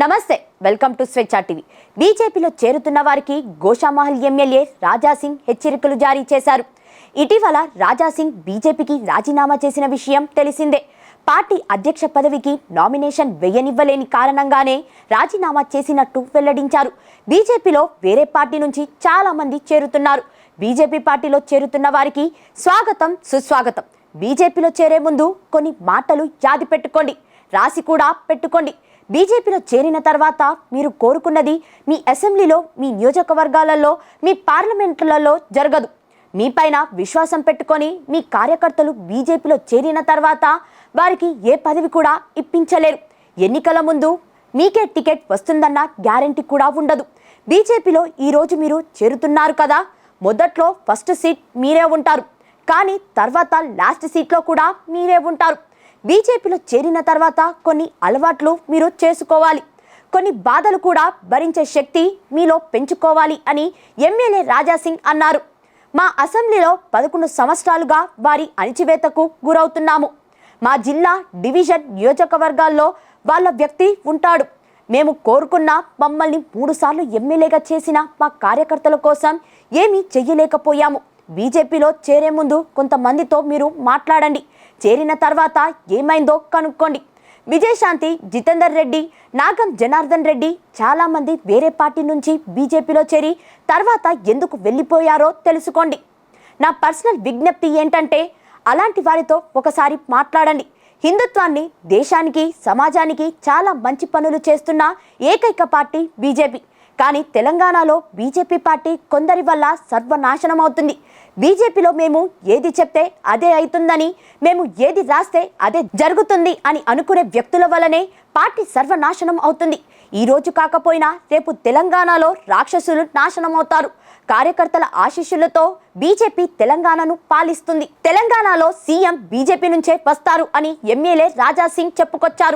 నమస్తే welcome to స్వేచ్ఛ TV. బీజేపీలో చేరుతున్న వారికి గోషామహల్ ఎమ్మెల్యే రాజాసింగ్ హెచ్చరికలు జారీ చేశారు. ఇటీవల రాజాసింగ్ బీజేపీకి రాజీనామా చేసిన విషయం తెలిసిందే. పార్టీ అధ్యక్ష పదవికి నామినేషన్ వేయనివ్వలేని కారణంగానే రాజీనామా చేసినట్టు వెల్లడించారు. బీజేపీలో వేరే పార్టీ నుంచి చాలా మంది చేరుతున్నారు. బీజేపీ పార్టీలో చేరుతున్న వారికి స్వాగతం సుస్వాగతం. బీజేపీలో చేరే ముందు కొన్ని మాటలు యాది పెట్టుకోండి. రాసి కూడా పెట్టుకోండి. బీజేపీలో చేరిన తర్వాత మీరు కోరుకున్నది మీ అసెంబ్లీలో మీ నియోజకవర్గాలలో మీ పార్లమెంట్లలో జరగదు. మీపైన విశ్వాసం పెట్టుకొని మీ కార్యకర్తలు బీజేపీలో చేరిన తర్వాత వారికి ఏ పదవి కూడా ఇప్పించలేరు. ఎన్నికల ముందు మీకే టికెట్ వస్తుందన్న గ్యారంటీ కూడా ఉండదు. బీజేపీలో ఈరోజు మీరు చేరుతున్నారు కదా మొదట్లో ఫస్ట్ సీట్ మీరే ఉంటారు. కానీ తర్వాత లాస్ట్ సీట్లో కూడా మీరే ఉంటారు. బీజేపీలో చేరిన తర్వాత కొన్ని అలవాట్లు మీరు చేసుకోవాలి. కొన్ని బాధలు కూడా భరించే శక్తి మీలో పెంచుకోవాలి అని ఎమ్మెల్యే రాజాసింగ్ అన్నారు. మా అసెంబ్లీలో పదకొండు సంవత్సరాలుగా వారి అణిచివేతకు గురవుతున్నాము. మా జిల్లా డివిజన్ నియోజకవర్గాల్లో వాళ్ళ వ్యక్తి ఉంటాడు. మేము కోరుకున్న మమ్మల్ని మూడుసార్లు ఎమ్మెల్యేగా చేసిన మా కార్యకర్తల కోసం ఏమీ చెయ్యలేకపోయాము. బీజేపీలో చేరే ముందు కొంతమందితో మీరు మాట్లాడండి. చేరిన తర్వాత ఏమైందో కనుక్కోండి. విజయశాంతి జితేందర్ రెడ్డి నాగం జనార్దన్ రెడ్డి చాలామంది వేరే పార్టీ నుంచి బీజేపీలో చేరి తర్వాత ఎందుకు వెళ్ళిపోయారో తెలుసుకోండి. నా పర్సనల్ విజ్ఞప్తి ఏంటంటే అలాంటి వారితో ఒకసారి మాట్లాడండి. హిందుత్వాన్ని దేశానికి సమాజానికి చాలా మంచి పనులు చేస్తున్న ఏకైక పార్టీ బీజేపీ. కానీ తెలంగాణలో బీజేపీ పార్టీ కొందరి వల్ల సర్వనాశనం అవుతుంది. బీజేపీలో మేము ఏది చెప్తే అదే అవుతుందని మేము ఏది రాస్తే అదే జరుగుతుంది అని అనుకునే వ్యక్తుల వల్లనే పార్టీ సర్వనాశనం అవుతుంది. ఈ రోజు కాకపోయినా రేపు తెలంగాణలో రాక్షసులు నాశనం అవుతారు. కార్యకర్తల ఆశీస్సులతో బీజేపీ తెలంగాణను పాలిస్తుంది. తెలంగాణలో సీఎం బీజేపీ నుంచే వస్తారు అని ఎమ్మెల్యే రాజా సింగ్ చెప్పుకొచ్చారు.